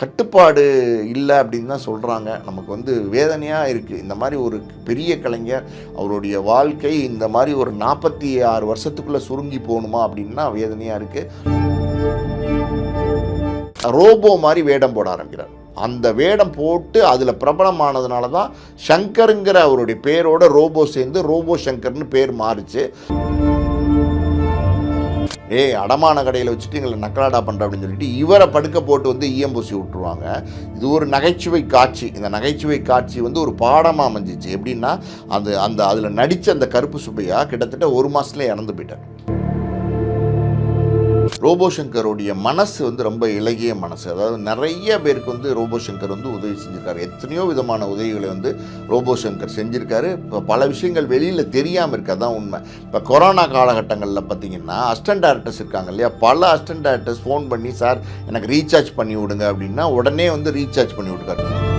கட்டுப்பாடு இல்லை அப்படின்னு தான் சொல்கிறாங்க நமக்கு வந்து வேதனையாக இருக்குது இந்த மாதிரி ஒரு பெரிய கலைஞர் அவருடைய வாழ்க்கை இந்த மாதிரி ஒரு நாற்பத்தி ஆறு வருஷத்துக்குள்ளே சுருங்கி போகணுமா அப்படின்னா வேதனையாக இருக்குது ரோபோ மாதிரி வேடம் போட ஆரம்பிக்கிறார். அந்த வேடம் போட்டு அதில் பிரபலமானதுனால தான் சங்கருங்கிற அவருடைய பேரோட ரோபோ சேர்ந்து ரோபோ சங்கர்னு பேர் மாறுச்சு. ஏய் அடமான கடையில் வச்சுட்டு எங்களை நக்கலாடா பண்ணுற அப்படின்னு சொல்லிட்டு இவரை படுக்க போட்டு வந்து ஈயம்பூசி விட்டுருவாங்க. இது ஒரு நகைச்சுவை காட்சி. இந்த நகைச்சுவை காட்சி வந்து ஒரு பாடமாக அமைஞ்சிச்சு. எப்படின்னா அது அந்த அதில் நடித்த அந்த கருப்பு சுப்பையா கிட்டத்தட்ட ஒரு மாதத்துல இறந்து போயிட்டார். ரோபோ சங்கருடைய மனசு வந்து ரொம்ப இலகிய மனசு. அதாவது நிறைய பேருக்கு வந்து ரோபோ சங்கர் வந்து உதவி செஞ்சுருக்காரு. எத்தனையோ விதமான உதவிகளை வந்து ரோபோ சங்கர் செஞ்சிருக்காரு. இப்போ பல விஷயங்கள் வெளியில் தெரியாமல் இருக்கு. அதான் உண்மை. இப்போ கொரோனா காலகட்டங்களில் பார்த்தீங்கன்னா அஸ்டன்ட் டேரக்டர்ஸ் இருக்காங்க இல்லையா? பல அஸ்டன்ட் டேரக்டர்ஸ் ஃபோன் பண்ணி சார் எனக்கு ரீசார்ஜ் பண்ணி விடுங்க அப்படின்னா உடனே வந்து ரீசார்ஜ் பண்ணி விட்டுருக்காரு.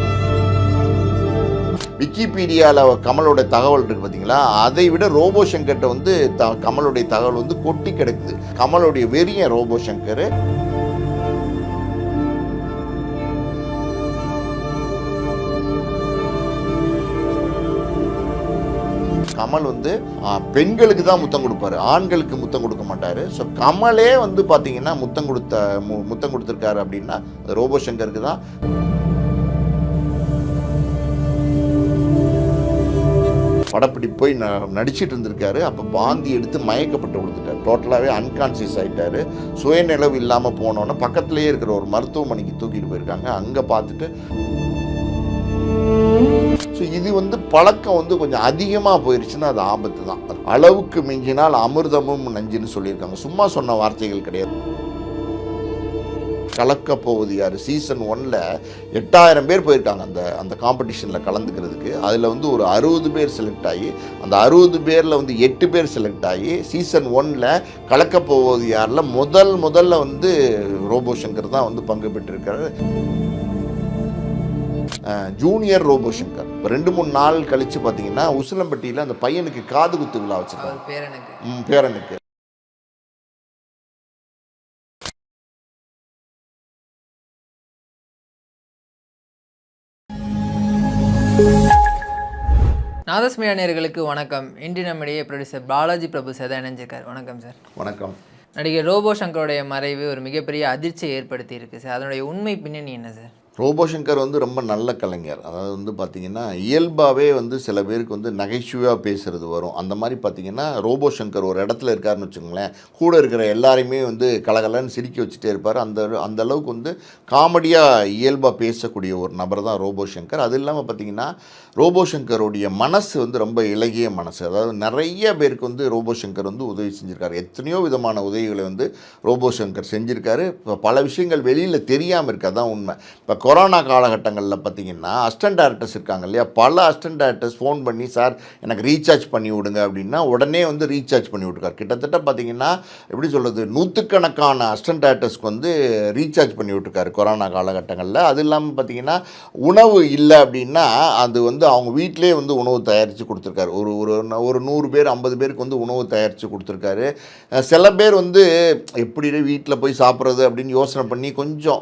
விக்கிபீடியாவில் கமலோட தகவல் இருக்குது பார்த்தீங்களா அதை விட ரோபோ சங்கர்கிட்ட வந்து த கமலுடைய தகவல் வந்து கொட்டி கிடக்குது. கமலுடைய வெறிய ரோபோ சங்கர். கமல் வந்து பெண்களுக்கு தான் முத்தம் கொடுப்பாரு. ஆண்களுக்கு முத்தம் கொடுக்க மாட்டாரு. ஸோ கமலே வந்து பார்த்தீங்கன்னா முத்தம் கொடுத்த மு- முத்தம் கொடுத்துருக்காரு அப்படின்னா ரோபோ சங்கருக்கு தான். படப்பிடி போய் ந நடிச்சிட்டு இருந்திருக்காரு. அப்போ பாந்தி எடுத்து மயக்கப்பட்டு விழுந்துட்டார். டோட்டலாகவே அன்கான்சியஸ் ஆகிட்டாரு சுயநிலவு இல்லாமல் போனோன்னே பக்கத்துலேயே இருக்கிற ஒரு மருத்துவமனைக்கு தூக்கிட்டு போயிருக்காங்க. அங்கே பார்த்துட்டு ஸோ இது வந்து பழக்கம் வந்து கொஞ்சம் அதிகமாக போயிருச்சுன்னா அது ஆபத்து தான் அளவுக்கு மிஞ்சினால் அமிர்தமும் நஞ்சுன்னு சொல்லியிருக்காங்க. சும்மா சொன்ன வார்த்தைகள் கிடையாது. கலக்க போவது யார்? சீசன் ஒன்ல எட்டாயிரம் பேர் போயிருக்காங்க அந்த அந்த காம்படிஷனில் கலந்துக்கிறதுக்கு. அதில் வந்து ஒரு அறுபது பேர் செலக்ட் ஆகி அந்த அறுபது பேரில் வந்து எட்டு பேர் செலக்ட் ஆகி சீசன் ஒன்ல கலக்க போவது யாரில் முதல் முதல்ல வந்து ரோபோ சங்கர் தான் வந்து பங்கு பெற்றிருக்காரு. Junior Robo Shankar. இப்ப ரெண்டு மூணு நாள் கழித்து பார்த்தீங்கன்னா உசிலம்பட்டியில் அந்த பையனுக்கு காது குத்து விழா வச்சுருக்காங்க. பேரனுக்கு. நாதஸ்மியா நேயர்களுக்கு வணக்கம். இன்று நம்மிடையே ப்ரொடியூசர் பாலாஜி பிரபு சதா இணைஞ்சிருக்கார். வணக்கம் சார். வணக்கம். நடிகர் ரோபோ சங்கருடைய மறைவு ஒரு மிகப்பெரிய அதிர்ச்சியை ஏற்படுத்தி இருக்கு சார். அதனுடைய உண்மை பின்னணி என்ன சார்? ரோபோசங்கர் வந்து ரொம்ப நல்ல கலைஞர். அதாவது வந்து பார்த்திங்கன்னா இயல்பாகவே வந்து சில பேருக்கு வந்து நகைச்சுவையாக பேசுகிறது வரும். அந்த மாதிரி பார்த்திங்கன்னா ரோபோசங்கர் ஒரு இடத்துல இருக்காருன்னு வச்சுக்கோங்களேன். கூட இருக்கிற எல்லாரையுமே வந்து கலகலன்னு சிரிக்க வச்சுட்டே இருப்பார். அந்த அந்த அளவுக்கு வந்து காமெடியாக இயல்பாக பேசக்கூடிய ஒரு நபர் தான் ரோபோசங்கர் அது இல்லாமல் பார்த்திங்கன்னா ரோபோசங்கருடைய மனசு வந்து ரொம்ப இலகிய மனசு. அதாவது நிறைய பேருக்கு வந்து ரோபோசங்கர் வந்து உதவி செஞ்சுருக்காரு. எத்தனையோ விதமான உதவிகளை வந்து ரோபோசங்கர் செஞ்சுருக்காரு. இப்போ பல விஷயங்கள் வெளியில் தெரியாமல் இருக்கு. அதான் உண்மை. இப்போ கொரோனா காலகட்டங்களில் பார்த்தீங்கன்னா அஸ்டன்ட் டேரக்டர்ஸ் இருக்காங்க இல்லையா? பல அஸ்டன்ட் டேரக்டர்ஸ் ஃபோன் பண்ணி சார் எனக்கு ரீசார்ஜ் பண்ணி விடுங்க அப்படின்னா உடனே வந்து ரீசார்ஜ் பண்ணி விட்டுருக்கார். கிட்டத்தட்ட பார்த்தீங்கன்னா எப்படி சொல்கிறது நூற்றுக்கணக்கான அஸ்டன்ட் டேரக்டர்ஸ்க்கு வந்து ரீசார்ஜ் பண்ணி விட்டுருக்காரு கொரோனா காலகட்டங்களில். அது இல்லாமல் பார்த்தீங்கன்னா உணவு இல்லை அப்படின்னா அது வந்து அவங்க வீட்டிலே வந்து உணவு தயாரித்து கொடுத்துருக்காரு. ஒரு ஒரு ஒரு நூறு பேர் ஐம்பது பேருக்கு வந்து உணவு தயாரித்து கொடுத்துருக்காரு. சில பேர் வந்து எப்படி வீட்டில் போய் சாப்பிட்றது? அப்படின்னு யோசனை பண்ணி கொஞ்சம்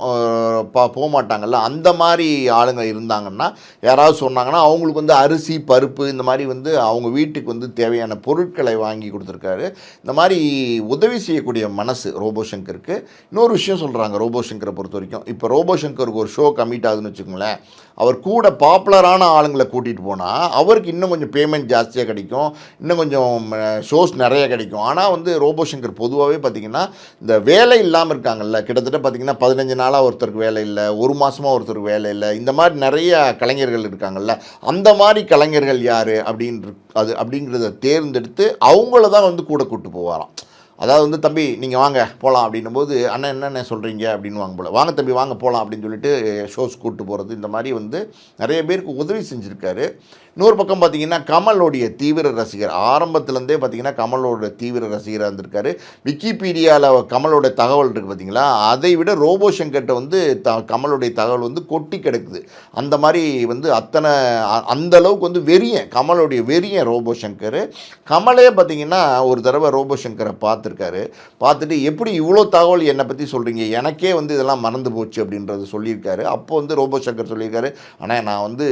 பா போக மாட்டாங்கல்ல அந்த மாதிரி ஆளுங்க இருந்தாங்கன்னா யாராவது சொன்னாங்கன்னா அவங்களுக்கு வந்து அரிசி பருப்பு இந்த மாதிரி வந்து அவங்க வீட்டுக்கு வந்து தேவையான பொருட்களை வாங்கி கொடுத்துருக்காரு. இந்த மாதிரி உதவி செய்யக்கூடிய மனசு ரோபோ சங்கருக்கு இன்னொரு விஷயம் சொல்கிறாங்க ரோபோ சங்கரை பொறுத்த வரைக்கும் இப்போ ரோபோ சங்கருக்கு ஒரு ஷோ கமிட் ஆகுதுன்னு வச்சுக்கோங்களேன். அவர் கூட பாப்புலரான ஆளுங்களை கூட்டிகிட்டு போனால் அவருக்கு இன்னும் கொஞ்சம் பேமெண்ட் ஜாஸ்தியாக கிடைக்கும். இன்னும் கொஞ்சம் ஷோஸ் நிறைய கிடைக்கும். ஆனால் வந்து ரோபோ சங்கர் பொதுவாகவே பார்த்திங்கன்னா இந்த வேலை இல்லாமல் இருக்காங்கல்ல கிட்டத்தட்ட பார்த்திங்கன்னா பதினஞ்சு நாளாக ஒருத்தருக்கு வேலை இல்லை ஒரு மாதமாக ஒருத்தருக்கு வேலை இல்லை இந்த மாதிரி நிறைய கலைஞர்கள் இருக்காங்கல்ல அந்த மாதிரி கலைஞர்கள் யார்? அப்படின்ற அது அப்படிங்கிறத தேர்ந்தெடுத்து அவங்கள தான் வந்து கூட கூப்பிட்டு போவாராம். அதாவது வந்து தம்பி நீங்கள் வாங்க போகலாம் அப்படின்னும் போது அண்ணன் என்னென்ன சொல்கிறீங்க அப்படின்னு வாங்க போல. வாங்க தம்பி வாங்க போகலாம் அப்படின்னு சொல்லிட்டு ஷோஸ் கூப்பிட்டு போகிறது இந்த மாதிரி வந்து நிறைய பேருக்கு உதவி செஞ்சுருக்காரு. இன்னொரு பக்கம் பார்த்தீங்கன்னா கமலோடைய தீவிர ரசிகர். ஆரம்பத்துலேருந்தே பார்த்தீங்கன்னா கமலோட தீவிர ரசிகராக இருந்திருக்காரு. விக்கிபீடியாவில் கமலோட தகவல் இருக்குது பார்த்தீங்களா? அதை விட ரோபோ சங்கர்கிட்ட வந்து த கமலுடைய தகவல் வந்து கொட்டி கிடக்குது. அந்த மாதிரி வந்து அத்தனை அ- அந்த அளவுக்கு வந்து வெறியன் கமலுடைய வெறியன் ரோபோ சங்கர். கமலே பார்த்தீங்கன்னா ஒரு தடவை ரோபோ சங்கரை பார்த்துருக்காரு. பார்த்துட்டு எப்படி இவ்வளோ தகவல் என்னை பற்றி சொல்கிறீங்க எனக்கே வந்து இதெல்லாம் மறந்து போச்சு அப்படின்றது சொல்லியிருக்காரு. அப்போ வந்து ரோபோ சங்கர் சொல்லியிருக்காரு ஆனால் நான் வந்து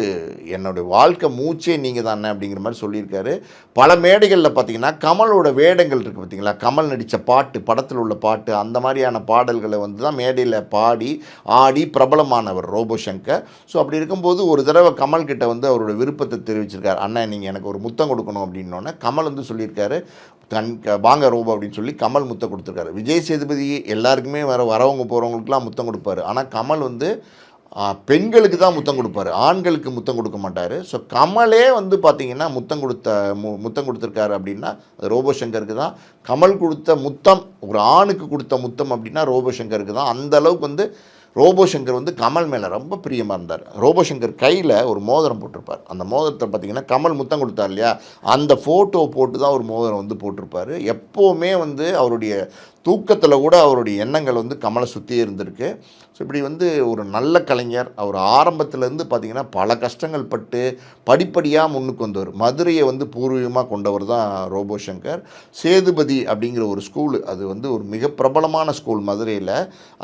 என்னுடைய வாழ்க்கை மூச்சு நீங்கள் தானே அப்படிங்கிற மாதிரி சொல்லியிருக்காரு. பல மேடைகளில் பார்த்தீங்கன்னா கமலோட வேடங்கள் இருக்குது பார்த்தீங்களா கமல் நடித்த பாட்டு படத்தில் உள்ள பாட்டு அந்த மாதிரியான பாடல்களை வந்து தான் மேடையில் பாடி ஆடி பிரபலமானவர் ரோபோ சங்கர் ஸோ அப்படி இருக்கும்போது ஒரு தடவை கமல்கிட்ட வந்து அவரோட விருப்பத்தை தெரிவிச்சிருக்காரு. அண்ணன் நீங்கள் எனக்கு ஒரு முத்தம் கொடுக்கணும் அப்படின்னோடனே கமல் வந்து சொல்லியிருக்காரு. கண் க- வாங்க ரோபோ அப்படின்னு சொல்லி கமல் முத்தம் கொடுத்துருக்காரு. விஜய் சேதுபதி எல்லாருக்குமே வர வரவங்க போகிறவங்களுக்குலாம் முத்தம் கொடுப்பாரு. ஆனால் கமல் வந்து பெண்களுக்கு தான் முத்தம் கொடுப்பாரு. ஆண்களுக்கு முத்தம் கொடுக்க மாட்டார். ஸோ கமலே வந்து பார்த்தீங்கன்னா முத்தம் கொடுத்த மு முத்தம் கொடுத்துருக்காரு அப்படின்னா அது ரோபோசங்கருக்கு தான். கமல் கொடுத்த முத்தம் ஒரு ஆணுக்கு கொடுத்த முத்தம் அப்படின்னா ரோபோசங்கருக்கு தான். அந்த அளவுக்கு வந்து ரோபோ சங்கர் வந்து கமல் மேலே ரொம்ப பிரியமாக இருந்தார். ரோபோசங்கர் கையில் ஒரு மோதிரம் போட்டிருப்பார். அந்த மோதிரத்தை பார்த்தீங்கன்னா கமல் முத்தம் கொடுத்தார் இல்லையா? அந்த ஃபோட்டோ போட்டு தான் ஒரு மோதிரம் வந்து போட்டிருப்பார். எப்போவுமே வந்து அவருடைய தூக்கத்தில் கூட அவருடைய எண்ணங்கள் வந்து கமலை சுற்றி இருந்திருக்கு. ஸோ இப்படி வந்து ஒரு நல்ல கலைஞர் அவர் ஆரம்பத்துலேருந்து பார்த்தீங்கன்னா பல கஷ்டங்கள் பட்டு படிப்படியாக முன்னுக்கு வந்தவர். மதுரையை வந்து பூர்வீகமாக கொண்டவர் தான் ரோபோ சங்கர் சேதுபதி அப்படிங்கிற ஒரு ஸ்கூலு அது வந்து ஒரு மிக பிரபலமான ஸ்கூல் மதுரையில்.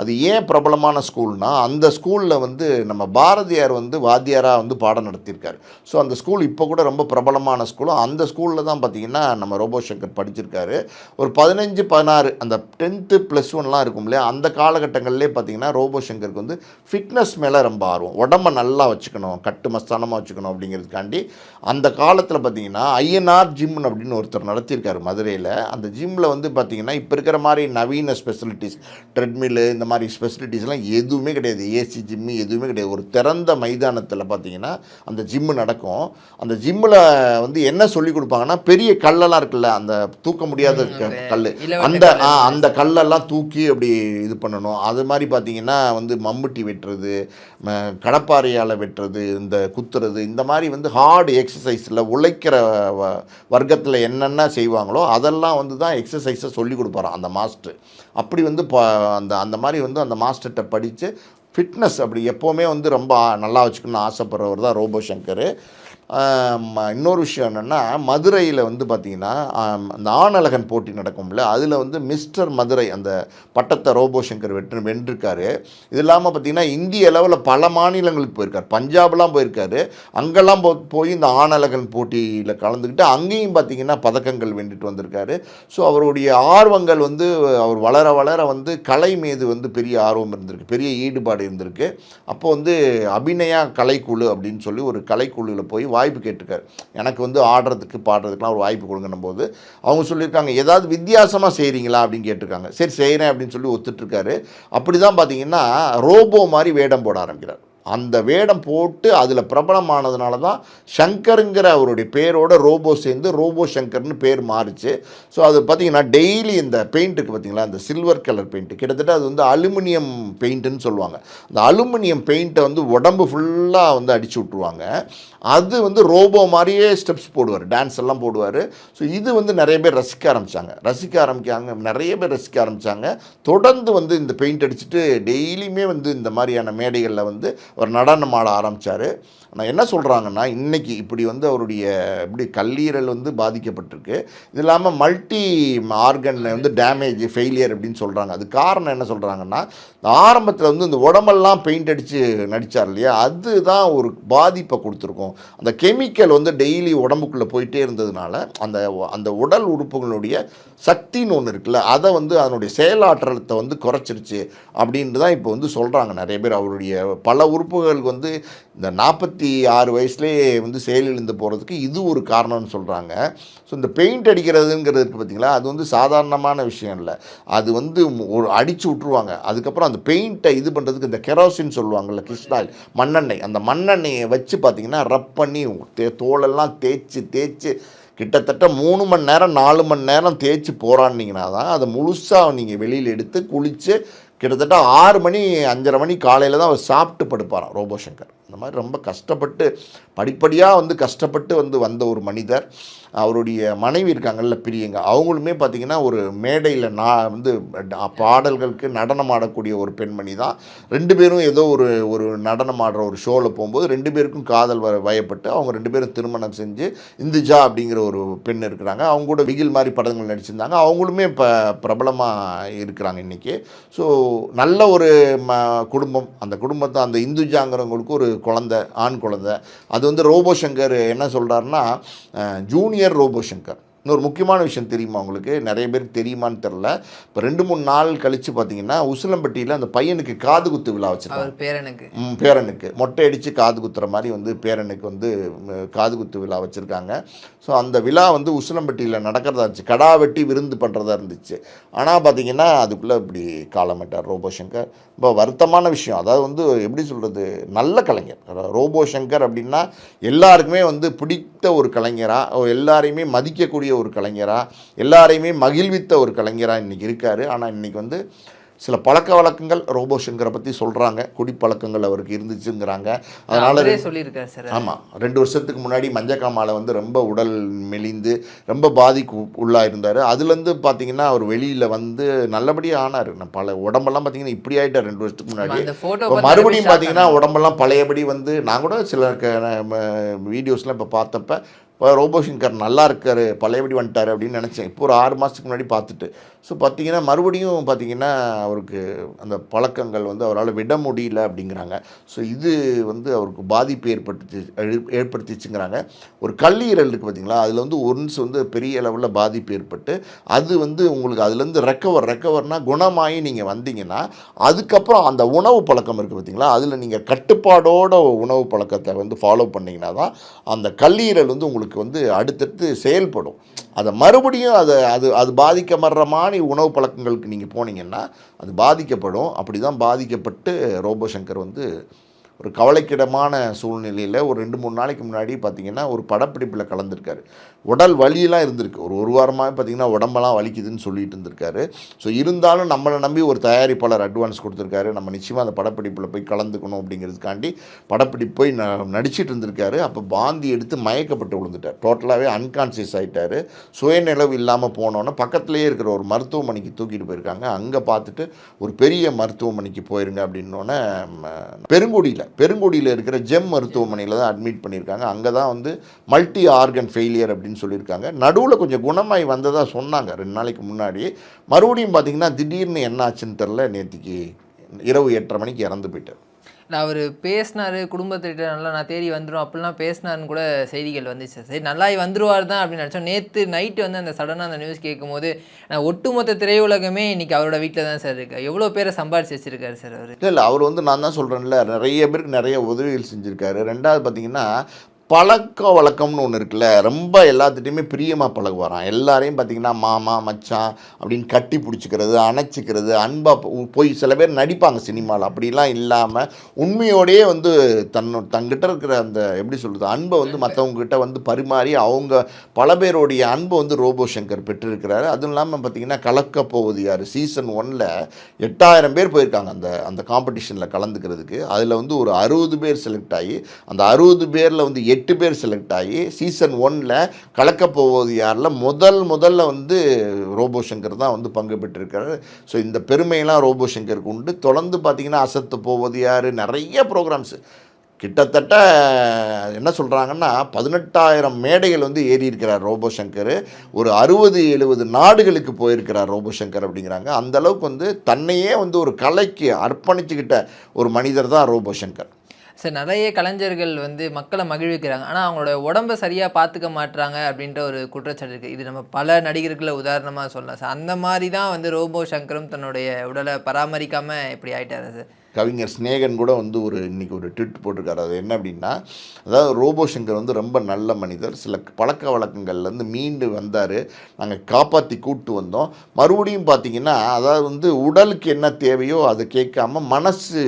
அது ஏன் பிரபலமான ஸ்கூல்னா அந்த ஸ்கூலில் வந்து நம்ம பாரதியார் வந்து வாத்தியாராக வந்து பாடம் நடத்தியிருக்காரு. ஸோ அந்த ஸ்கூல் இப்போ கூட ரொம்ப பிரபலமான ஸ்கூலும் அந்த ஸ்கூலில் தான் பார்த்தீங்கன்னா நம்ம ரோபோ சங்கர் படிச்சிருக்காரு. ஒரு பதினஞ்சு பதினாறு அந்த டென்த்து ப்ளஸ் ஒன்லாம் இருக்கும் இல்லையா? அந்த காலகட்டங்கள்லேயே பார்த்தீங்கன்னா ரோபோ சங்கருக்கு வந்து ஃபிட்னஸ் மேலே ரொம்ப ஆர்வம். உடம்ப நல்லா வச்சுக்கணும் கட்டு மஸ்தானமாக வச்சுக்கணும் அப்படிங்கிறதுக்காண்டி அந்த காலத்தில் பார்த்தீங்கன்னா ஐஎன்ஆர் ஜிம் அப்படின்னு ஒருத்தர் நடத்தியிருக்காரு மதுரையில். அந்த ஜிம்மில் வந்து பார்த்தீங்கன்னா இப்போ இருக்கிற மாதிரி நவீன ஸ்பெசிலிட்டிஸ் ட்ரெட்மில்லு இந்த மாதிரி ஸ்பெசிலிட்டிஸ்லாம் எதுவுமே கிடையாது. ஏசி ஜிம்மு எதுவுமே கிடையாது. ஒரு திறந்த மைதானத்தில் பார்த்தீங்கன்னா அந்த ஜிம்மு நடக்கும். அந்த ஜிம்மில் வந்து என்ன சொல்லி கொடுப்பாங்கன்னா பெரிய கல்லெல்லாம் இருக்குல்ல அந்த தூக்க முடியாத கல் அந்த. ஆ அந்த கல்லெல்லாம் தூக்கி அப்படி இது பண்ணணும். அது மாதிரி பார்த்தீங்கன்னா வந்து மம்முட்டி வெட்டுறது கடப்பாறையால் வெட்டுறது இந்த குத்துறது இந்த மாதிரி வந்து ஹார்டு எக்ஸசைஸில் உழைக்கிற வ வர்க்கத்தில் என்னென்ன செய்வாங்களோ அதெல்லாம் வந்து தான் எக்ஸசைஸை சொல்லி கொடுப்பாராம் அந்த மாஸ்டர் அப்படி வந்து ப அந்த அந்த மாதிரி வந்து அந்த மாஸ்டர்கிட்ட படித்து ஃபிட்னஸ் அப்படி எப்போவுமே வந்து ரொம்ப நல்லா வச்சுக்கணும்னு ஆசைப்படுறவர் தான் ரோபோ சங்கர். இன்னொரு விஷயம் என்னென்னா மதுரையில் வந்து பார்த்திங்கன்னா அந்த ஆணழகன் போட்டி நடக்கும்ல அதில் வந்து மிஸ்டர் மதுரை அந்த பட்டத்தை ரோபோ சங்கர் வெற்று வென்றிருக்காரு. இது இல்லாமல் பார்த்திங்கன்னா இந்திய அளவில் பல மாநிலங்களுக்கு போயிருக்கார். பஞ்சாப்லாம் போயிருக்காரு. அங்கெல்லாம் போ போய் இந்த ஆணழகன் போட்டியில் கலந்துக்கிட்டு அங்கேயும் பார்த்திங்கன்னா பதக்கங்கள் வென்றுட்டு வந்திருக்காரு. ஸோ அவருடைய ஆர்வங்கள் வந்து அவர் வளர வளர வந்து கலை மீது வந்து பெரிய ஆர்வம் இருந்திருக்கு பெரிய ஈடுபாடு இருந்திருக்கு. அப்போ வந்து அபிநயா கலைக்குழு அப்படின்னு சொல்லி ஒரு கலைக்குழுவில் போய் வாய்ப்பு கேட்டிருக்காரு. எனக்கு வந்து ஆடுறதுக்கு பாடுறதுக்குலாம் ஒரு வாய்ப்பு கொடுங்கன்னும் போது அவங்க சொல்லியிருக்காங்க ஏதாவது வித்தியாசமாக செய்கிறீங்களா அப்படின்னு கேட்டிருக்காங்க. சரி செய்கிறேன் அப்படின்னு சொல்லி ஒத்துட்ருக்காரு அப்படி தான் பார்த்தீங்கன்னா ரோபோ மாதிரி வேடம் போட ஆரம்பிக்கிறார். அந்த வேடம் போட்டு அதில் பிரபலமானதுனால தான் சங்கருங்கிற அவருடைய பேரோட ரோபோ சேர்ந்து ரோபோ சங்கர்னு பேர் மாறுச்சு. ஸோ அது பார்த்தீங்கன்னா டெய்லி இந்த பெயிண்ட்டுக்கு பார்த்தீங்களா இந்த சில்வர் கலர் பெயிண்ட் கிட்டத்தட்ட அது வந்து அலுமினியம் பெயிண்ட்டுன்னு சொல்லுவாங்க. அந்த அலுமினியம் பெயிண்ட்டை வந்து உடம்பு ஃபுல்லாக வந்து அடிச்சு விட்ருவாங்க அது வந்து ரோபோ மாதிரியே ஸ்டெப்ஸ் போடுவார். டான்ஸ் எல்லாம் போடுவார். ஸோ இது வந்து நிறைய பேர் ரசிக்க ஆரம்பித்தாங்க ரசிக்க ஆரம்பிக்காங்க. நிறைய பேர் ரசிக்க ஆரம்பித்தாங்க தொடர்ந்து வந்து இந்த பெயிண்ட் அடிச்சுட்டு டெய்லியுமே வந்து இந்த மாதிரியான மேடைகளில் வந்து ஒரு நடனம் ஆட ஆரம்பித்தார் ஆனால் என்ன சொல்கிறாங்கன்னா இன்றைக்கி இப்படி வந்து அவருடைய இப்படி கல்லீரல் வந்து பாதிக்கப்பட்டிருக்கு. இது இல்லாமல் மல்டி ஆர்கன் வந்து டேமேஜ் ஃபெயிலியர் அப்படின்னு சொல்கிறாங்க அது காரணம் என்ன சொல்கிறாங்கன்னா ஆரம்பத்தில் வந்து இந்த உடம்பெல்லாம் பெயிண்ட் அடித்து நடித்தார் இல்லையா? அதுதான் ஒரு பாதிப்பை கொடுத்துருக்கும். அந்த கெமிக்கல் வந்து டெய்லி உடம்புக்குள்ளே போயிட்டே இருந்ததுனால அந்த அந்த உடல் உறுப்புகளுடைய சக்தின்னு ஒன்று இருக்குல்ல அதை வந்து அதனுடைய செயலாற்றலத்தை வந்து குறைச்சிருச்சு அப்படின்ட்டு தான் இப்போ வந்து சொல்கிறாங்க நிறைய பேர் அவருடைய பல உறுப்புகளுக்கு வந்து இந்த நாற்பத்தி ஆறு வயசுலேயே வந்து செயலிழந்து போகிறதுக்கு இது ஒரு காரணம்னு சொல்கிறாங்க ஸோ இந்த பெயிண்ட் அடிக்கிறதுங்கிறது இருக்குது பார்த்திங்களா அது வந்து சாதாரணமான விஷயம் இல்லை. அது வந்து ஒரு அடித்து விட்ருவாங்க அதுக்கப்புறம் அந்த பெயிண்ட்டை இது பண்ணுறதுக்கு இந்த கெரோசின் சொல்லுவாங்கள்ல கிருஷ்ணாயில் மண்ணெண்ணெய். அந்த மண்ணெண்ணெயை வச்சு பார்த்தீங்கன்னா ரப் பண்ணி தே தோலெல்லாம் தேய்ச்சி தேய்ச்சி கிட்டத்தட்ட மூணு மணி நேரம் நாலு மணி நேரம் தேய்ச்சி போராடினீங்கன்னா தான் அதை முழுசாக நீங்கள் வெளியில் எடுத்து குளித்து கிட்டத்தட்ட ஆறு மணி அஞ்சரை மணி காலையில் தான் அவர் சாப்பிட்டு படுப்பாராம் ரோபோ சங்கர். அந்த மாதிரி ரொம்ப கஷ்டப்பட்டு படிப்படியாக வந்து கஷ்டப்பட்டு வந்து வந்த ஒரு மனிதர். அவருடைய மனைவி இருக்காங்கல்ல பிரியங்க அவங்களுமே பார்த்தீங்கன்னா ஒரு மேடையில் நான் வந்து பாடல்களுக்கு நடனம் ஆடக்கூடிய ஒரு பெண்மணி தான். ரெண்டு பேரும் ஏதோ ஒரு ஒரு நடனம் ஆடுற ஒரு ஷோவில் போகும்போது ரெண்டு பேருக்கும் காதல் வ வயப்பட்டு அவங்க ரெண்டு பேரும் திருமணம் செஞ்சு இந்துஜா அப்படிங்கிற ஒரு பெண் இருக்கிறாங்க. அவங்க கூட விகில் மாதிரி படங்கள் நடிச்சிருந்தாங்க. அவங்களுமே இப்போ பிரபலமாக இருக்கிறாங்க இன்றைக்கி ஸோ நல்ல ஒரு ம குடும்பம். அந்த குடும்பத்தை அந்த இந்துஜாங்கிறவங்களுக்கு ஒரு குழந்தை ஆண் குழந்தை. அது வந்து ரோபோ சங்கர் என்ன சொல்கிறாருன்னா ஜூனியர் ரோபோ சங்கர் இன்னொரு முக்கியமான விஷயம் தெரியுமா உங்களுக்கு? நிறைய பேருக்கு தெரியுமான்னு தெரில இப்போ ரெண்டு மூணு நாள் கழித்து பார்த்தீங்கன்னா உசிலம்பட்டியில் அந்த பையனுக்கு காது குத்து விழா வச்சுருக்காங்க. பேரனுக்கு. ம், பேரனுக்கு. மொட்டை அடித்து காது குத்துற மாதிரி வந்து பேரனுக்கு வந்து காது குத்து விழா வச்சுருக்காங்க. ஸோ அந்த விழா வந்து உசிலம்பட்டியில் நடக்கிறதா இருந்துச்சு. கடா வெட்டி விருந்து பண்ணுறதா இருந்துச்சு. ஆனால் பார்த்தீங்கன்னா அதுக்குள்ளே இப்படி காலமிட்டார் ரோபோ சங்கர். ரொம்ப வருத்தமான விஷயம். அதாவது வந்து எப்படி சொல்கிறது நல்ல கலைஞர். ரோபோ சங்கர் அப்படின்னா எல்லாருக்குமே வந்து பிடித்த ஒரு கலைஞராக எல்லாரையுமே மதிக்கக்கூடிய ஒரு கலைஞராக எல்லாரையுமே மகிழ்வித்த ஒரு கலைஞராக இன்றைக்கி இருக்கார். ஆனால் இன்றைக்கி வந்து சில பழக்க வழக்கங்கள் ரோபோ சங்கரை பற்றி சொல்கிறாங்க குடிப்பழக்கங்கள் அவருக்கு இருந்துச்சுங்கிறாங்க. அதனால் சொல்லியிருக்காரு சார். ஆமாம் ரெண்டு வருஷத்துக்கு முன்னாடி மஞ்சக்காமால வந்து ரொம்ப உடல் மெலிந்து ரொம்ப பாதிக்கு உள்ளாக இருந்தார். அதுலேருந்து பார்த்தீங்கன்னா அவர் வெளியில் வந்து நல்லபடியாக ஆனார். நான் பல உடம்பெல்லாம் பார்த்தீங்கன்னா இப்படி ஆகிட்டார் ரெண்டு வருஷத்துக்கு முன்னாடி. இப்போ மறுபடியும் பார்த்தீங்கன்னா உடம்பெல்லாம் பழையபடி வந்து நான் கூட சில வீடியோஸ்லாம் இப்போ பார்த்தப்ப இப்போ ரோபோஷங்கர் நல்லா இருக்கார் பழையபடி வந்துட்டார் அப்படின்னு நினச்சேன். இப்போ ஒரு ஆறு மாதத்துக்கு முன்னாடி பார்த்துட்டு. ஸோ பார்த்தீங்கன்னா மறுபடியும் பார்த்தீங்கன்னா அவருக்கு அந்த பழக்கங்கள் வந்து அவரால் விட முடியல அப்படிங்கிறாங்க. ஸோ இது வந்து அவருக்கு பாதிப்பு ஏற்படுத்தி ஏற்படுத்திச்சுங்கிறாங்க. ஒரு கல்லீரல் இருக்குது பார்த்தீங்களா? அதில் வந்து ஒன்ஸ் வந்து பெரிய அளவில் பாதிப்பு ஏற்பட்டு அது வந்து உங்களுக்கு அதுலேருந்து ரெக்கவர் ரெக்கவர்னா குணமாகி நீங்கள் வந்தீங்கன்னா அதுக்கப்புறம் அந்த உணவு பழக்கம் இருக்குது பார்த்தீங்களா? அதில் நீங்கள் கட்டுப்பாடோட உணவு பழக்கத்தை வந்து ஃபாலோ பண்ணிங்கன்னா தான் அந்த கல்லீரல் வந்து உங்களுக்கு வந்து அடுத்தடுத்து செயல்படும். அதை மறுபடியும் அதை அது அது பாதிக்கப்படுற மாதிரி உணவு பழக்கங்களுக்கு நீங்கள் போனீங்கன்னா அது பாதிக்கப்படும். அப்படி தான் பாதிக்கப்பட்டு ரோபோ சங்கர் வந்து ஒரு கவலைக்கிடமான சூழ்நிலையில் ஒரு ரெண்டு மூணு நாளைக்கு முன்னாடி பார்த்தீங்கன்னா ஒரு படப்பிடிப்பில் கலந்துருக்காரு. உடல் வலியெல்லாம் இருந்திருக்கு. ஒரு ஒரு வாரமாக பார்த்திங்கன்னா உடம்பெல்லாம் வலிக்குதுன்னு சொல்லிட்டு இருந்திருக்காரு. ஸோ இருந்தாலும் நம்மளை நம்பி ஒரு தயாரிப்பாளர் அட்வான்ஸ் கொடுத்துருக்காரு. நம்ம நிச்சயமாக அந்த படப்பிடிப்பில் போய் கலந்துக்கணும் அப்படிங்கிறதுக்காண்டி படப்பிடிப்பு போய் ந நடிச்சிட்டு இருந்திருக்காரு. அப்போ பாந்தி எடுத்து மயக்கப்பட்டு விழுந்துட்டார். டோட்டலாகவே அன்கான்சியஸ் ஆகிட்டாரு சுயநிலவு இல்லாமல் போனோன்னே பக்கத்துலேயே இருக்கிற ஒரு மருத்துவமனைக்கு தூக்கிட்டு போயிருக்காங்க. அங்கே பார்த்துட்டு ஒரு பெரிய மருத்துவமனைக்கு போயிருங்க அப்படின்னோடனே பெருங்குடியில் பெருங்குடியில் இருக்கிற ஜெம் மருத்துவமனையில் தான் அட்மிட் பண்ணியிருக்காங்க. அங்கே தான் வந்து மல்டி ஆர்கன் ஃபெயிலியர் அப்படின்னு சொல்லியிருக்காங்க. நடுவில் கொஞ்சம் குணமாய் வந்ததாக சொன்னாங்க ரெண்டு நாளைக்கு முன்னாடி. மறுபடியும் பார்த்தீங்கன்னா திடீர்னு என்ன ஆச்சுன்னு தெரில நேற்றுக்கு இரவு எட்டரை மணிக்கு இறந்து போயிட்டார். நான் அவர் பேசினாரு குடும்பத்திட்ட நல்லா நான் தேடி வந்துடும் அப்படிலாம் பேசினாருன்னு கூட செய்திகள் வந்துச்சு. சரி நல்லா வந்துருவார் தான் அப்படின்னு நினச்சோம். நேற்று நைட்டு வந்து அந்த சடனாக அந்த நியூஸ் கேட்கும்போது நான் ஒட்டுமொத்த திரையுலகமே இன்றைக்கி அவரோட வீட்டில் தான் சார் இருக்கு. எவ்வளோ பேரை சம்பாரிச்சு வச்சுருக்காரு சார் அவர்? இல்லை இல்லை அவர் வந்து நான் தான் சொல்கிறேன்ல நிறைய பேருக்கு நிறைய உதவிகள் செஞ்சுருக்காரு. ரெண்டாவது பார்த்தீங்கன்னா பழக்க வழக்கம்னு ஒன்று இருக்குல்ல ரொம்ப எல்லாத்துட்டையுமே பிரியமாக பழகுவாராம். எல்லாரையும் பார்த்தீங்கன்னா மாமா மச்சான் அப்படின்னு கட்டி பிடிச்சிக்கிறது அணைச்சிக்கிறது அன்பாக போய் சில பேர் நடிப்பாங்க சினிமாவில் அப்படிலாம் இல்லாமல் உண்மையோடையே வந்து தன்னு தங்கிட்ட இருக்கிற அந்த எப்படி சொல்கிறது அன்பை வந்து மற்றவங்ககிட்ட வந்து பரிமாறி அவங்க பல பேருடைய அன்பை வந்து ரோபோ சங்கர் பெற்றிருக்கிறாரு. அதுவும் இல்லாமல் பார்த்தீங்கன்னா கலக்க போவது யார் சீசன் ஒன்ல எட்டாயிரம் பேர் போயிருக்காங்க அந்த அந்த காம்படிஷனில் கலந்துக்கிறதுக்கு. அதில் வந்து ஒரு அறுபது பேர் செலக்ட் ஆகி அந்த அறுபது பேரில் வந்து எட்டு பேர் செலக்ட் ஆகி சீசன் ஒன்ல கலக்க போவது யாரில் முதல் முதல்ல வந்து ரோபோ சங்கர் தான் வந்து பங்கு பெற்றிருக்காரு. ஸோ இந்த பெருமையெல்லாம் ரோபோ சங்கருக்கு உண்டு. தொடர்ந்து பார்த்தீங்கன்னா அசத்து போவது யார் நிறைய ப்ரோக்ராம்ஸு கிட்டத்தட்ட என்ன சொல்கிறாங்கன்னா பதினெட்டாயிரம் மேடைகள் வந்து ஏறி இருக்கிறார் ரோபோ சங்கர் ஒரு அறுபது எழுபது நாடுகளுக்கு போயிருக்கிறார் ரோபோ சங்கர் அப்படிங்கிறாங்க. அந்த அளவுக்கு வந்து தன்னையே வந்து ஒரு கலைக்கு அர்ப்பணிச்சுக்கிட்ட ஒரு மனிதர் தான் ரோபோ சங்கர் சார் நிறைய கலைஞர்கள் வந்து மக்களை மகிழ்விக்கிறாங்க. ஆனால் அவங்களோட உடம்பை சரியாக பார்த்துக்க மாட்றாங்க அப்படின்ற ஒரு குற்றச்சாட்டு இருக்குது இது நம்ம பல நடிகர்களை உதாரணமாக சொல்லலாம். சார் அந்த மாதிரி தான் வந்து ரோபோ சங்கரும் தன்னுடைய உடலை பராமரிக்காமல் இப்படி ஆகிட்டாரு சார். கவிஞர் ஸ்நேகன் கூட வந்து ஒரு இன்றைக்கி ஒரு ட்விட் போட்டிருக்காரு. அது என்ன அப்படின்னா அதாவது ரோபோ சங்கர் வந்து ரொம்ப நல்ல மனிதர். சில பழக்க வழக்கங்கள்லேருந்து மீண்டு வந்தார். நாங்கள் காப்பாற்றி கூப்பிட்டு வந்தோம். மறுபடியும் பார்த்தீங்கன்னா அதாவது வந்து உடலுக்கு என்ன தேவையோ அதை கேட்காம மனசு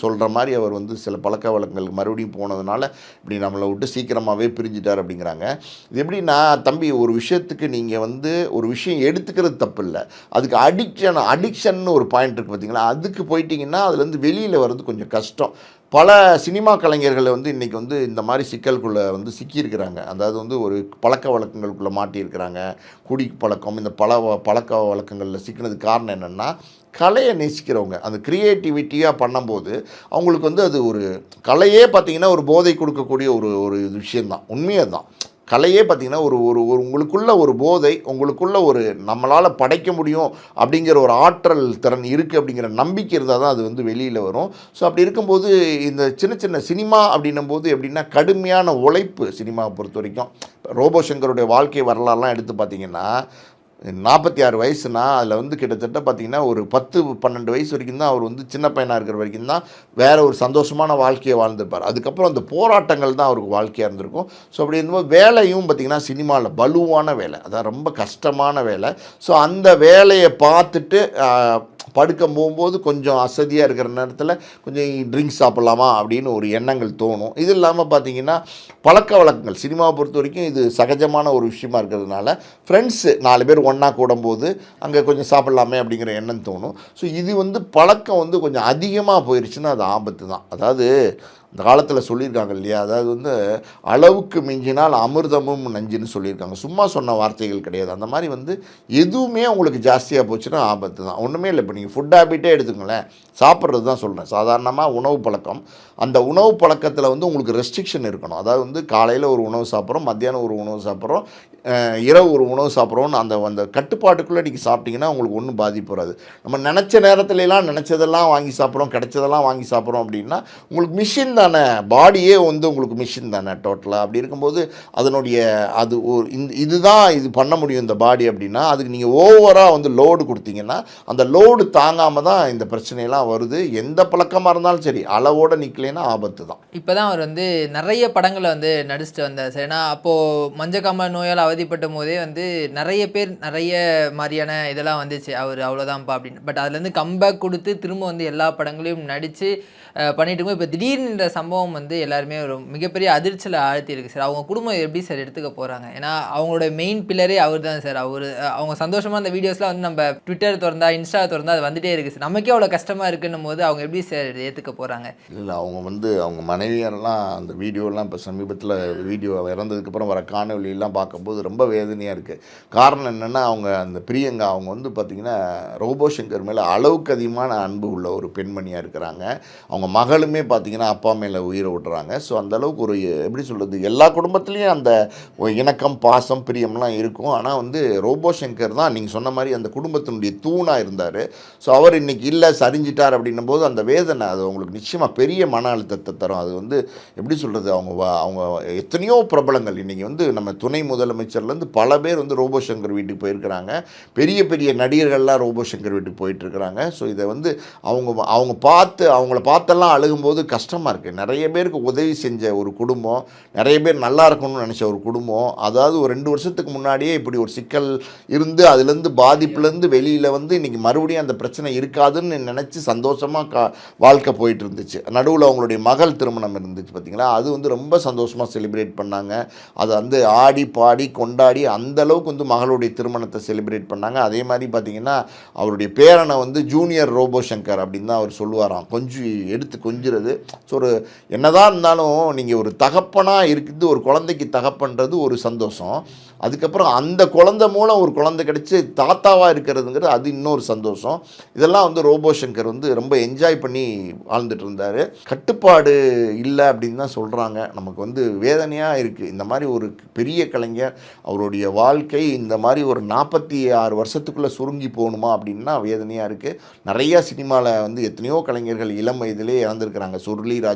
சொல்கிற மாதிரி அவர் வந்து சில பழக்க வழக்கங்களுக்கு மறுபடியும் போனதுனால இப்படி நம்மளை விட்டு சீக்கிரமாகவே பிரிஞ்சிட்டார் அப்படிங்கிறாங்க. இது எப்படின்னா தம்பி ஒரு விஷயத்துக்கு நீங்கள் வந்து ஒரு விஷயம் எடுத்துக்கிறது தப்பு இல்லை. அதுக்கு அடிக்ஷன் அடிக்ஷன் ஒரு பாயிண்ட் இருக்குது பார்த்தீங்களா அதுக்கு போயிட்டிங்கன்னா அதுலேருந்து வெளியில் வர்றது கொஞ்சம் கஷ்டம். பல சினிமா கலைஞர்கள் வந்து இன்றைக்கி வந்து இந்த மாதிரி சிக்கலுக்குள்ளே வந்து சிக்கியிருக்கிறாங்க. அதாவது வந்து ஒரு பழக்க வழக்கங்களுக்குள்ளே மாட்டியிருக்கிறாங்க. குடி பழக்கம் இந்த பல பழக்க வழக்கங்களில் சிக்கினதுக்கு காரணம் என்னென்னா கலையை நேசிக்கிறவங்க. அந்த க்ரியேட்டிவிட்டியாக பண்ணும்போது அவங்களுக்கு வந்து அது ஒரு கலையே பார்த்திங்கன்னா ஒரு போதை கொடுக்கக்கூடிய ஒரு ஒரு விஷயந்தான் உண்மையாக தான் கலையே பார்த்திங்கன்னா ஒரு ஒரு ஒரு உங்களுக்குள்ள ஒரு போதை உங்களுக்குள்ள ஒரு நம்மளால் படைக்க முடியும் அப்படிங்கிற ஒரு ஆற்றல் திறன் இருக்குது அப்படிங்கிற நம்பிக்கை இருந்தால் தான் அது வந்து வெளியில் வரும். ஸோ அப்படி இருக்கும்போது இந்த சின்ன சின்ன சினிமா அப்படின்னும் போது எப்படின்னா கடுமையான உழைப்பு சினிமாவை பொறுத்த வரைக்கும். ரோபோ சங்கருடைய வாழ்க்கை வரலாறுலாம் எடுத்து பார்த்தீங்கன்னா நாற்பத்தி ஆறு வயசுனா அதில் வந்து கிட்டத்தட்ட பார்த்தீங்கன்னா ஒரு பத்து பன்னெண்டு வயசு வரைக்கும் தான் அவர் வந்து சின்ன பையனாக இருக்கிற வரைக்கும் தான் வேறு ஒரு சந்தோஷமான வாழ்க்கையை வாழ்ந்திருப்பார். அதுக்கப்புறம் அந்த போராட்டங்கள் தான் அவருக்கு வாழ்க்கையாக இருந்திருக்கும். ஸோ அப்படி இருந்தபோது வேலையும் பார்த்திங்கன்னா சினிமாவில் பலுவான வேலை. அதான் ரொம்ப கஷ்டமான வேலை. ஸோ அந்த வேலையை பார்த்துட்டு படுக்க போகும்போது கொஞ்சம் அசதியாக இருக்கிற நேரத்தில் கொஞ்சம் ட்ரிங்க்ஸ் சாப்பிட்லாமா? அப்படின்னு ஒரு எண்ணங்கள் தோணும். இது இல்லாமல் பார்த்தீங்கன்னா பழக்க வழக்கங்கள் சினிமாவை பொறுத்த வரைக்கும் இது சகஜமான ஒரு விஷயமா இருக்கிறதுனால ஃப்ரெண்ட்ஸு நாலு பேர் ஒன்றா கூடும்போது அங்கே கொஞ்சம் சாப்பிட்லாமே அப்படிங்கிற எண்ணம் தோணும். ஸோ இது வந்து பழக்கம் வந்து கொஞ்சம் அதிகமாக போயிடுச்சுன்னா அது ஆபத்து தான் அதாவது இந்த காலத்தில் சொல்லியிருக்காங்க இல்லையா? அதாவது வந்து அளவுக்கு மிஞ்சினால் அமிர்தமும் நஞ்சுன்னு சொல்லியிருக்காங்க. சும்மா சொன்ன வார்த்தைகள் கிடையாது. அந்த மாதிரி வந்து எதுவுமே உங்களுக்கு ஜாஸ்தியாக போச்சுன்னா ஆபத்து தான். ஒன்றுமே இல்லை. இப்போ நீங்கள் ஃபுட் ஹேபிட்டே எடுத்துக்கங்களேன். சாப்பிட்றது தான் சொல்கிறேன் சாதாரணமாக உணவு பழக்கம். அந்த உணவு பழக்கத்தில் வந்து உங்களுக்கு ரெஸ்ட்ரிக்ஷன் இருக்கணும். அதாவது வந்து காலையில் ஒரு உணவு சாப்பிட்றோம் மத்தியானம் ஒரு உணவு சாப்பிட்றோம் இரவு ஒரு உணவு சாப்பிட்றோன்னு அந்த அந்த கட்டுப்பாட்டுக்குள்ளே நீங்கள் சாப்பிட்டீங்கன்னா உங்களுக்கு ஒன்றும் பாதிப்பு வராது. நம்ம நினச்ச நேரத்துலலாம் நினச்சதெல்லாம் வாங்கி சாப்பிட்றோம் கிடைச்சதெல்லாம் வாங்கி சாப்பிட்றோம் அப்படின்னா உங்களுக்கு மிஷின் தானே பாடியே வந்து உங்களுக்கு மிஷின் தானே டோட்டலாக அப்படி இருக்கும்போது அதனுடைய அது ஒரு இந்த இதுதான் இது பண்ண முடியும் இந்த பாடி அப்படின்னா அதுக்கு நீங்கள் ஓவராக வந்து லோடு கொடுத்தீங்கன்னா அந்த லோடு தாங்காமல் தான் இந்த பிரச்சனையெல்லாம் வருது. எந்த பழக்கமாக இருந்தாலும் சரி அளவோடு நிற்கலைன்னா ஆபத்து தான். இப்போ தான் அவர் வந்து நிறைய படங்களை வந்து நடிச்சுட்டு வந்தார் சார். ஏன்னா அப்போது மஞ்சக்காம நோயால் அவதிப்பட்ட போதே வந்து நிறைய பேர் நிறைய மாதிரியான இதெல்லாம் வந்துச்சு. அவர் அவ்வளோதான்ப்பா அப்படின்னு. பட் அதுலேருந்து கம்பேக் கொடுத்து திரும்ப வந்து எல்லா படங்களையும் நடித்து பண்ணிட்டு இருக்கோம் இப்போ திடீர்னு இந்த சம்பவம் வந்து எல்லாருமே ஒரு மிகப்பெரிய அதிர்ச்சியில் ஆழ்த்தி இருக்கு சார். அவங்க குடும்பம் எப்படி சார் எடுத்துக்க போகிறாங்க ஏன்னா அவங்களோட மெயின் பில்லரே அவர் தான் சார். அவர் அவங்க சந்தோஷமாக அந்த வீடியோஸ்லாம் வந்து நம்ம ட்விட்டர் திறந்தா இன்ஸ்டா திறந்தா அது வந்துட்டே இருக்குது சார். நமக்கே அவ்வளோ கஷ்டமாக இருக்குன்னும் போது அவங்க எப்படி சார் ஏற்றுக்க போகிறாங்க இல்லை அவங்க வந்து அவங்க மனைவியெல்லாம் அந்த வீடியோலாம் இப்போ சமீபத்தில் வீடியோ இறந்ததுக்கப்புறம் வர காணொலியெல்லாம் பார்க்கும்போது ரொம்ப வேதனையாக இருக்குது காரணம் என்னென்னா அவங்க அந்த பிரியங்கா அவங்க வந்து பார்த்திங்கன்னா ரோபோ சங்கர் மேலே அளவுக்கு அதிகமான அன்பு உள்ள ஒரு பெண்மணியாக இருக்கிறாங்க. அவங்க மகளுமே பார்த்திங்கன்னா அப்பா மேலே உயிரை விடுறாங்க. ஸோ அந்தளவுக்கு ஒரு எப்படி சொல்கிறது எல்லா குடும்பத்துலேயும் அந்த இணக்கம் பாசம் பிரியம்லாம் இருக்கும். ஆனால் வந்து ரோபோ சங்கர் தான் நீங்கள் சொன்ன மாதிரி அந்த குடும்பத்தினுடைய தூணாக இருந்தார். ஸோ அவர் இன்னைக்கு இல்லை சரிஞ்சிட்டார் அப்படின்னும் போது அந்த வேதனை அது உங்களுக்கு நிச்சயமாக பெரிய மன அழுத்தத்தை தரும். அது வந்து எப்படி சொல்கிறது அவங்க அவங்க எத்தனையோ பிரபலங்கள். இன்றைக்கி வந்து நம்ம துணை முதலமைச்சர்லேருந்து பல பேர் வந்து ரோபோ சங்கர் வீட்டுக்கு போயிருக்கிறாங்க. பெரிய பெரிய நடிகர்கள்லாம் ரோபோ சங்கர் வீட்டுக்கு போயிட்டுருக்கிறாங்க ஸோ இதை வந்து அவங்க அவங்க பார்த்து அவங்கள பார்த்தெல்லாம் அழுகும்போது கஷ்டமாக இருக்குது நிறைய பேருக்கு உதவி செஞ்ச ஒரு குடும்பம் நிறைய பேர் நல்லா இருக்கணும்னு நினச்ச ஒரு குடும்பம் அதாவது ஒரு ரெண்டு வருஷத்துக்கு முன்னாடியே இப்படி ஒரு சிக்கல் இருந்து அதுலேருந்து பாதிப்புலேருந்து வெளியில் வந்து இன்றைக்கி மறுபடியும் அந்த பிரச்சனை இருக்காதுன்னு நினச்சி சந்தோஷமாக கா வாழ்க்கை போயிட்டு இருந்துச்சு. நடுவில் அவங்களுடைய மகள் திருமணம் இருந்துச்சு பார்த்தீங்களா அது வந்து ரொம்ப சந்தோஷமாக செலிப்ரேட் பண்ணாங்க. அதை வந்து ஆடி பாடி கொண்டாடி அந்த அளவுக்கு வந்து மகளுடைய திருமணத்தை செலிப்ரேட் பண்ணாங்க. அதே மாதிரி பார்த்தீங்கன்னா அவருடைய பேரனை வந்து ஜூனியர் ரோபோ சங்கர் அப்படின்னு தான் அவர் சொல்லுவாராம். கொஞ்சம் எடுத்து கொஞ்சிறது. ஸோ ஒரு என்னதான் இருந்தாலும் நீங்கள் ஒரு தகப்பனாக இருக்குது ஒரு குழந்தைக்கு தகப்பன்றது ஒரு சந்தோஷம். அதுக்கப்புறம் அந்த குழந்தை மூலம் ஒரு குழந்தை கிடச்சி தாத்தாவாக இருக்கிறதுங்கிறது அது இன்னொரு சந்தோஷம். இதெல்லாம் வந்து ரோபோ சங்கர் வந்து ரொம்ப என்ஜாய் பண்ணி வாழ்ந்துட்டு இருந்தார். கட்டுப்பாடு இல்லை அப்படின்னு தான் சொல்கிறாங்க நமக்கு வந்து வேதனையாக இருக்குது இந்த மாதிரி ஒரு பெரிய கலைஞர் அவருடைய வாழ்க்கை இந்த மாதிரி ஒரு நாற்பத்தி ஆறு வருஷத்துக்குள்ளே சுருங்கி போகணுமா அப்படின்னா வேதனையாக இருக்குது நிறையா சினிமாவில் வந்து எத்தனையோ கலைஞர்கள் இளம் வயதிலே இறந்துருக்கிறாங்க.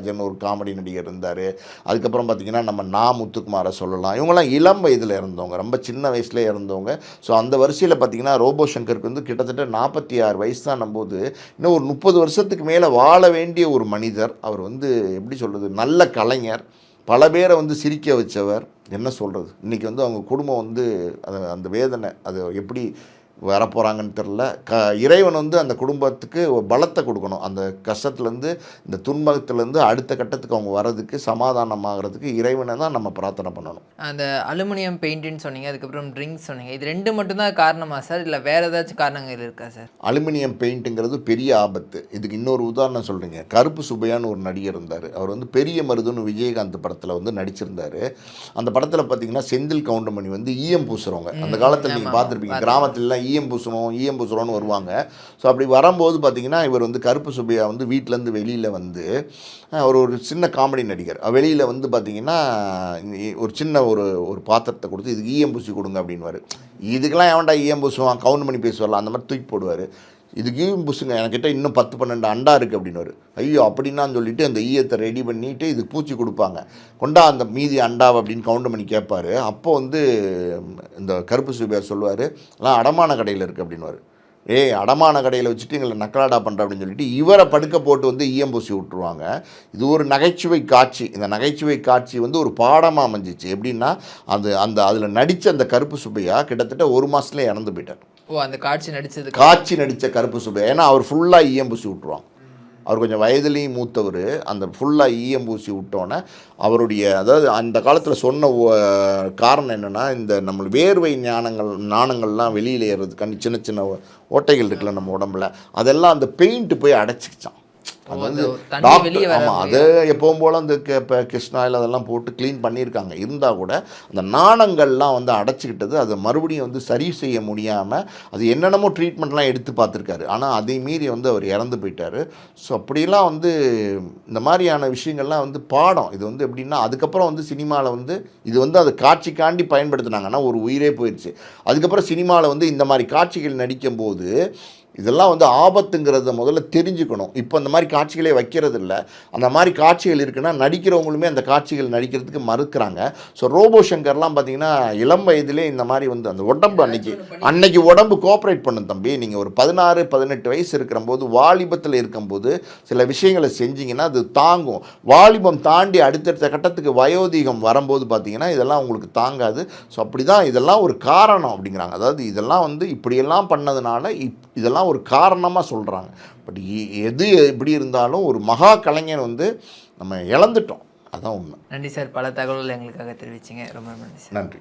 நடராஜன் ஒரு காமெடி நடிகர் இருந்தார். அதுக்கப்புறம் பார்த்திங்கன்னா நம்ம நா முத்துக்குமாரை சொல்லலாம். இவங்கெல்லாம் இளம் வயதில் இறந்தவங்க ரொம்ப சின்ன வயசுல இறந்தவங்க ஸோ அந்த வரிசையில் பார்த்திங்கன்னா ரோபோ சங்கருக்கு வந்து கிட்டத்தட்ட நாற்பத்தி ஆறு வயசு தான் போது இன்னும் ஒரு முப்பது வருஷத்துக்கு மேலே வாழ வேண்டிய ஒரு மனிதர். அவர் வந்து எப்படி சொல்கிறது நல்ல கலைஞர். பல பேரை வந்து சிரிக்க வச்சவர். என்ன சொல்கிறது இன்றைக்கி வந்து அவங்க குடும்பம் வந்து அந்த வேதனை அது எப்படி வரப்போகிறாங்கன்னு தெரில க இறைவன் வந்து அந்த குடும்பத்துக்கு பலத்தை கொடுக்கணும். அந்த கஷ்டத்துலேருந்து இந்த துன்பத்துலேருந்து அடுத்த கட்டத்துக்கு அவங்க வர்றதுக்கு சமாதானமாகறதுக்கு இறைவனை தான் நம்ம பிரார்த்தனை பண்ணணும். அந்த அலுமினியம் பெயிண்ட்டுன்னு சொன்னீங்க அதுக்கப்புறம் ட்ரிங்க்ஸ் சொன்னீங்க. இது ரெண்டு மட்டும்தான் காரணமா சார்? இல்லை வேற ஏதாச்சும் காரணங்கள் இருக்கா சார்? அலுமினியம் பெயிண்ட்டுங்கிறது பெரிய ஆபத்து. இதுக்கு இன்னொரு உதாரணம் சொல்கிறீங்க கருப்பு சுப்பையான்னு ஒரு நடிகர் இருந்தார். அவர் வந்து பெரிய மருதுன்னு விஜயகாந்த் படத்தில் வந்து நடிச்சிருந்தார். அந்த படத்தில் பார்த்தீங்கன்னா செந்தில் கவுண்டமணி வந்து ஈயம் பூசுகிறவங்க அந்த காலத்தில் நீங்கள் பார்த்துருப்பீங்க கிராமத்துலலாம் ஈயம் பூசணும் ஈயம் பூசுகிறோன்னு வருவாங்க. ஸோ அப்படி வரும்போது பார்த்தீங்கன்னா இவர் வந்து கருப்பு சுப்பையா வந்து வீட்டிலேருந்து வெளியில் வந்து ஒரு அவர் ஒரு சின்ன காமெடி நடிகர். வெளியில் வந்து பார்த்தீங்கன்னா ஒரு சின்ன ஒரு ஒரு பாத்திரத்தை கொடுத்து இதுக்கு ஈயம் பூசி கொடுங்க அப்படின்வாரு இதுக்கெல்லாம் எவன்டா ஈயம் பூசுவான் பண்ணி பேசுவார்ல அந்த மாதிரி தூக்கி போடுவார். இது ஈயம் புஷுங்க என்கிட்ட இன்னும் பத்து பன்னெண்டு அண்டா இருக்குது அப்படின்னு ஐயோ அப்படின்னான்னு சொல்லிட்டு அந்த ஈயத்தை ரெடி பண்ணிவிட்டு இதுக்கு பூச்சி கொடுப்பாங்க. கொண்டா அந்த மீதி அண்டாவை அப்படின்னு கவுண்டமணி கேட்பாரு அப்போ வந்து இந்த கருப்பு சுபியார் சொல்லுவார் எல்லாம் அடமான கடையில் இருக்குது அப்படின்னுவாரு ஏய் அடமான கடையில் வச்சுட்டு எங்களை நக்கலாடா பண்ணுற அப்படின்னு சொல்லிட்டு இவரை படுக்க போட்டு வந்து ஈயம் பூசி விட்ருவாங்க இது ஒரு நகைச்சுவை காட்சி. இந்த நகைச்சுவை காட்சி வந்து ஒரு பாடமாக அமைஞ்சிச்சு. எப்படின்னா அது அந்த அதில் நடித்த அந்த கருப்பு சுப்பையா கிட்டத்தட்ட ஒரு மாதத்துல இறந்து போயிட்டார். ஓ அந்த காட்சி நடித்தது காட்சி நடித்த கருப்பு சுப்பையா ஏன்னா அவர் ஃபுல்லாக ஈயம் பூசி அவர் கொஞ்சம் வயதுலேயும் மூத்தவர். அந்த ஃபுல்லாக ஈயம் பூசி விட்டோன்னே அவருடைய அதாவது அந்த காலத்தில் சொன்ன காரணம் என்னென்னா இந்த நம்ம வேர்வை ஞானங்கள் நாணங்கள்லாம் வெளியில் ஏறுறதுக்காண்டி சின்ன சின்ன ஓட்டைகள் இருக்குல்ல நம்ம உடம்புல அதெல்லாம் அந்த பெயிண்ட் போய் அடைச்சிக்கிச்சான் அது எப்பவும் போல் அந்த கிருஷ்ணாயில் அதெல்லாம் போட்டு க்ளீன் பண்ணியிருக்காங்க. இருந்தால் கூட அந்த நாணங்கள்லாம் வந்து அடைச்சிக்கிட்டது அதை மறுபடியும் வந்து சரி செய்ய முடியாமல் அது என்னென்னமோ ட்ரீட்மெண்ட்லாம் எடுத்து பார்த்துருக்காரு. ஆனால் அதை மீறி வந்து அவர் இறந்து போயிட்டார். ஸோ அப்படிலாம் வந்து இந்த மாதிரியான விஷயங்கள்லாம் வந்து பாடம். இது வந்து எப்படின்னா அதுக்கப்புறம் வந்து சினிமாவில் வந்து இது வந்து அது காட்சிக்காண்டி பயன்படுத்துனாங்கன்னா ஒரு உயிரே போயிடுச்சு அதுக்கப்புறம் சினிமாவில் வந்து இந்த மாதிரி காட்சிகள் நடிக்கும்போது இதெல்லாம் வந்து ஆபத்துங்கிறத முதல்ல தெரிஞ்சுக்கணும். இப்போ அந்த மாதிரி காட்சிகளே வைக்கிறது இல்லை அந்த மாதிரி காட்சிகள் இருக்குன்னா நடிக்கிறவங்களுமே அந்த காட்சிகள் நடிக்கிறதுக்கு மறுக்கிறாங்க. ஸோ ரோபோ சங்கர்லாம் பார்த்தீங்கன்னா இளம் வயதிலே இந்த மாதிரி வந்து அந்த உடம்பு அன்னைக்கு அன்னைக்கு உடம்பு கோஆப்ரேட் பண்ணும் தம்பி. நீங்கள் ஒரு பதினாறு பதினெட்டு வயசு இருக்கிறம்போது வாலிபத்தில் இருக்கும்போது சில விஷயங்களை செஞ்சிங்கன்னா அது தாங்கும். வாலிபம் தாண்டி அடுத்தடுத்த கட்டத்துக்கு வயோதிகம் வரும்போது பார்த்தீங்கன்னா இதெல்லாம் உங்களுக்கு தாங்காது. ஸோ அப்படி தான் இதெல்லாம் ஒரு காரணம் அப்படிங்கிறாங்க. அதாவது இதெல்லாம் வந்து இப்படியெல்லாம் பண்ணதுனால இப் இதெல்லாம் ஒரு காரணமாக சொல்கிறாங்க பட் எது எப்படி இருந்தாலும் ஒரு மகா கலைஞர் வந்து நம்ம இழந்துட்டோம். அதான் உண்மை. நன்றி சார். பல தகவல்கள் எங்களுக்காக தெரிவிச்சிங்க. ரொம்ப நன்றி நன்றி.